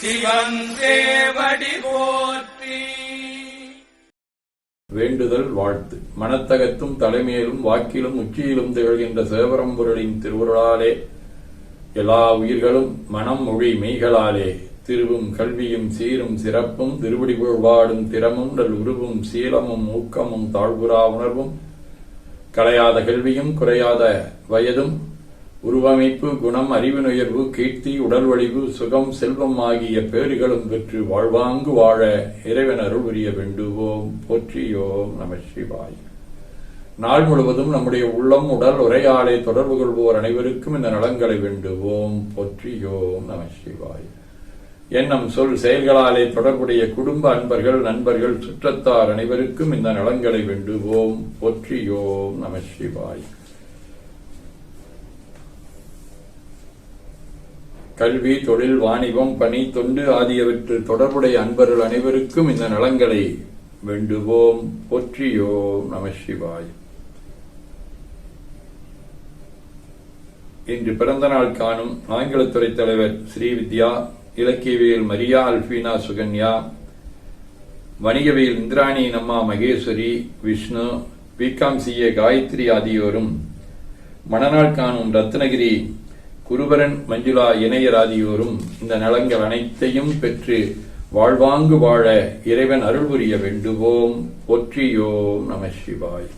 சிவன் போற்றி. வேண்டுதல் வாழ்த்து. மனத்தகத்தும் தலைமையிலும் வாக்கிலும் உச்சியிலும் திகழ்கின்ற சேவரம்பொருளின் திருவுருளாலே எல்லா உயிர்களும் மனம் மொழி மெய்களாலே திருவும் கல்வியும் சீரும் சிறப்பும் திருவடி புகழ்வாடும் திறமும் நல் உருவும் சீலமும் ஊக்கமும் தாழ்வுரா உணர்வும் கலையாத கல்வியும் குறையாத வயதும் உருவமைப்பு குணம் அறிவு நுயர்வு கீர்த்தி உடல் வடிவு சுகம் செல்வம் ஆகிய பேறுகளும் பெற்று வாழ்வாங்கு வாழ இறைவன் அருள் புரிய வேண்டுவோம். போற்றியோம் நம சிவாய். நாள் முழுவதும் நம்முடைய உள்ளம் உடல் உரையாடை தொடர்பு கொள்வோர் அனைவருக்கும் இந்த நலங்களை வேண்டுவோம். போற்றியோம் நம சிவாய். எண்ணம் சொல் செயல்களாலே தொடர்புடைய குடும்ப அன்பர்கள் நண்பர்கள் சுற்றத்தார் அனைவருக்கும் இந்த நலங்களை வேண்டுவோம். போற்றியோம் நம சிவாய். கல்வி தொழில் வாணிபம் பணி தொண்டு ஆகியவற்றில் தொடர்புடைய அன்பர்கள் அனைவருக்கும் இந்த நலங்களை வேண்டுவோம் போற்றியோம் நம சிவாய். இன்று பிறந்த நாள் காணும் ஆங்கிலத்துறை தலைவர் ஸ்ரீவித்யா இலக்கியவியல் மரியா அல்பீனா சுகன்யா வணிகவியல் இந்திராணி நம்மா மகேஸ்வரி விஷ்ணு பிகாம் சிஏ காயத்ரி ஆகியோரும் மணநாள் காணும் ரத்னகிரி குருபரன் மஞ்சுளா இணையர் ஆகியோரும் இந்த நலங்கள் அனைத்தையும் பெற்று வாழ்வாங்கு வாழ இறைவன் அருள் புரிய வேண்டுவோம். ஒற்றியோம் நம சிவாய்.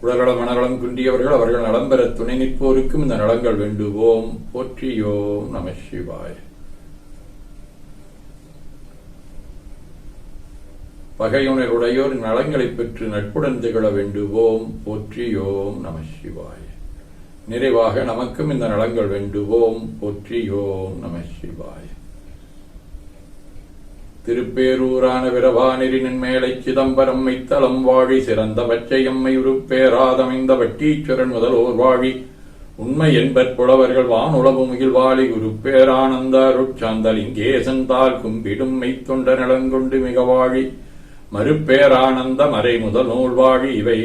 உடல்நலம் மனநலம் குன்றியவர்கள் அவர்கள் நலம் பெற துணை நிற்போருக்கும் இந்த நலங்கள் வேண்டுவோம். போற்றியோம் நம சிவாய். பகையுணருடையோர் நலங்களைப் பெற்று நட்புடன் திகழ வேண்டுவோம். போற்றியோம் நம சிவாய. நிறைவாக நமக்கும் இந்த நலங்கள் வேண்டுவோம். போற்றியோம் நம சிவாய. திருப்பேரூரான விரவானிரின் மேலை சிதம்பரம் மைத்தலம் வாழி சிறந்த பச்சையம்மை உருப்பேராதமைந்த வட்டீச்சுரன் முதல்வோர் வாழி. உண்மை என்பற் புலவர்கள் வானுளவு முகில்வாளி குருப்பேரானந்த அருட்சாந்தலிங்கேசன் தால் கும்பிடும் மெய்த்தொண்ட நலங்கொண்டு மிக வாழி. மறுப்பேரானந்த மறை முதல் நூல் வாழி இவை.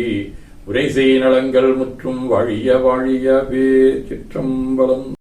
உரை நலங்கள் முற்றும் வழிய வாழிய வே சிற்றம்பலம்.